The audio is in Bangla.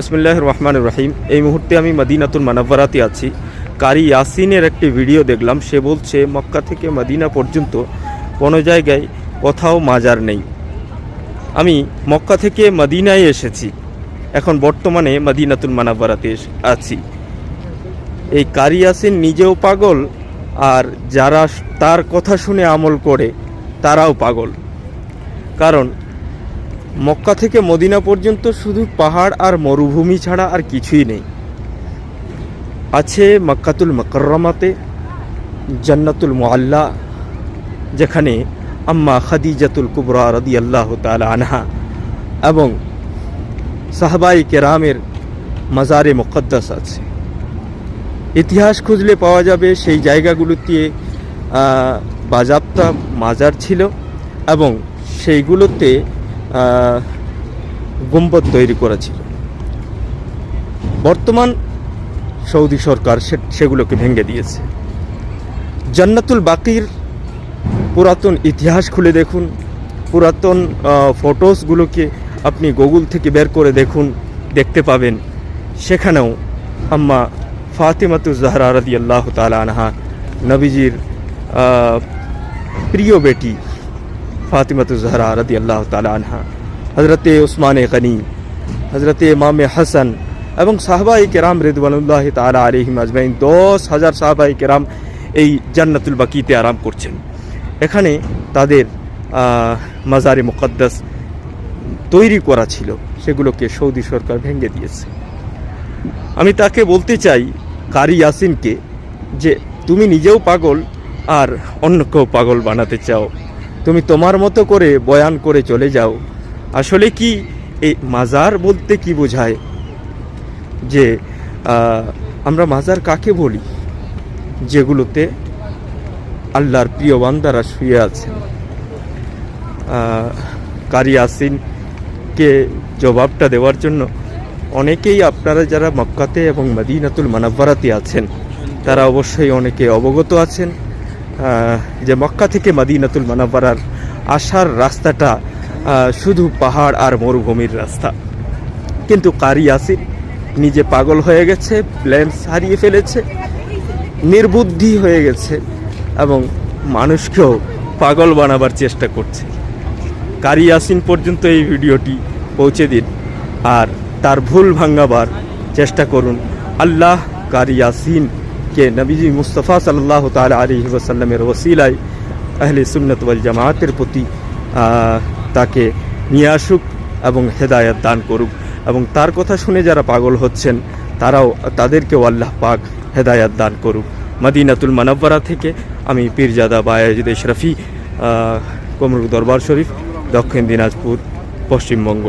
বিসমুল্লাহ রহমান রহিম এই মুহূর্তে আমি মদিনাতুল মানাব্বারাতে আছি। কারি ইয়াসিনের একটি ভিডিও দেখলাম। সে বলছে, মক্কা থেকে মদিনা পর্যন্ত কোনো জায়গায় কোথাও মাজার নেই। আমি মক্কা থেকে মদিনায় এসেছি। এখন বর্তমানে মদিনাতুল মানাব্বারাতে আছি। এই কারি ইয়াসিন নিজেও পাগল আর যারা তার কথা শুনে আমল করে, তারাও পাগল। কারণ মক্কা থেকে মদিনা পর্যন্ত শুধু পাহাড় আর মরুভূমি ছাড়া আর কিছুই নেই। আছে মক্কাতুল মকরমাতে জান্নাতুল মোয়াল্লা যেখানে আম্মা খাদিজাতুল কুবরা রদি আল্লাহ তালা আনহা এবং সাহবাই কেরামের মাজারে মুকদ্দাস আছে। ইতিহাস খুঁজলে পাওয়া যাবে সেই জায়গাগুলোতে বাজাপ্তা মাজার ছিল এবং সেইগুলোতে গম্বদ তৈরি করেছিল। বর্তমান সৌদি সরকার সেগুলোকে ভেঙে দিয়েছে। জান্নাতুল বাকির পুরাতন ইতিহাস খুলে দেখুন, পুরাতন ফটোসগুলোকে আপনি গুগল থেকে বের করে দেখুন, দেখতে পাবেন। সেখানেও আম্মা ফাতিমাতু জাহরা রাদি আল্লাহ তালা আনহা, নবীজির প্রিয় বেটি ফাতিমাতু জাহরা রাদি আল্লাহ তালা আনহা হজরতে ওসমানে গনি হজরতে ইমাম হাসান এবং সাহবাই কেরাম রেদওয়ানুল্লাহ তালা আলহিম আজমাইন, দশ হাজার সাহবাই কেরাম এই জান্নাতুল বাকিতে আরাম করছেন। এখানে তাদের মাজারে মুকদ্দাস তৈরি করা ছিল, সেগুলোকে সৌদি সরকার ভেঙে দিয়েছে। আমি তাকে বলতে চাই, কারি ইয়াসিনকে, যে তুমি নিজেও পাগল আর অন্য কেউ পাগল বানাতে চাও। তুমি তোমার মতো করে বয়ান করে চলে যাও। আসলে কি এই মাজার বলতে কি বোঝায়? যে আমরা মাজার কাকে বলি? যেগুলোতে আল্লাহর প্রিয় বান্দারা শুয়ে আছেন। কারি ইয়াসিনকে জবাবটা দেওয়ার জন্য অনেকেই আপনারা যারা মক্কাতে এবং মদিনাতুল মানাব্বারাতে আছেন, তারা অবশ্যই অনেকে অবগত আছেন। যে মক্কা থেকে মাদিনাতুল মানাব্বারার আসার রাস্তাটা শুধু পাহাড় আর মরুভূমির রাস্তা। কিন্তু কারি ইয়াসিন নিজে পাগল হয়ে গেছে প্ল্যান হারিয়ে ফেলেছে, নির্বুদ্ধি হয়ে গেছে এবং মানুষকেও পাগল বানাবার চেষ্টা করছে। কারি আসিন পর্যন্ত এই ভিডিওটি পৌঁছে দিন আর তার ভুল ভাঙাবার চেষ্টা করুন। আল্লাহ কারি ইয়াসিনকে নবীজি মুস্তফা সাল্লাহ তাল আলী ওসাল্লামের ওসিলায় আহলে সুন্নত ওয়াল জামায়াতের প্রতি তাকে নিয়ে আসুক এবং হেদায়ত দান করুক। এবং তার কথা শুনে যারা পাগল হচ্ছেন, তারাও তাদেরকেও আল্লাহ পাক হেদায়াত দান করুক। মদিনাতুল মানব্বরা থেকে আমি পীরজাদা বায়াজিদ শরফি কমরুক দরবার শরীফ, দক্ষিণ দিনাজপুর, পশ্চিমবঙ্গ।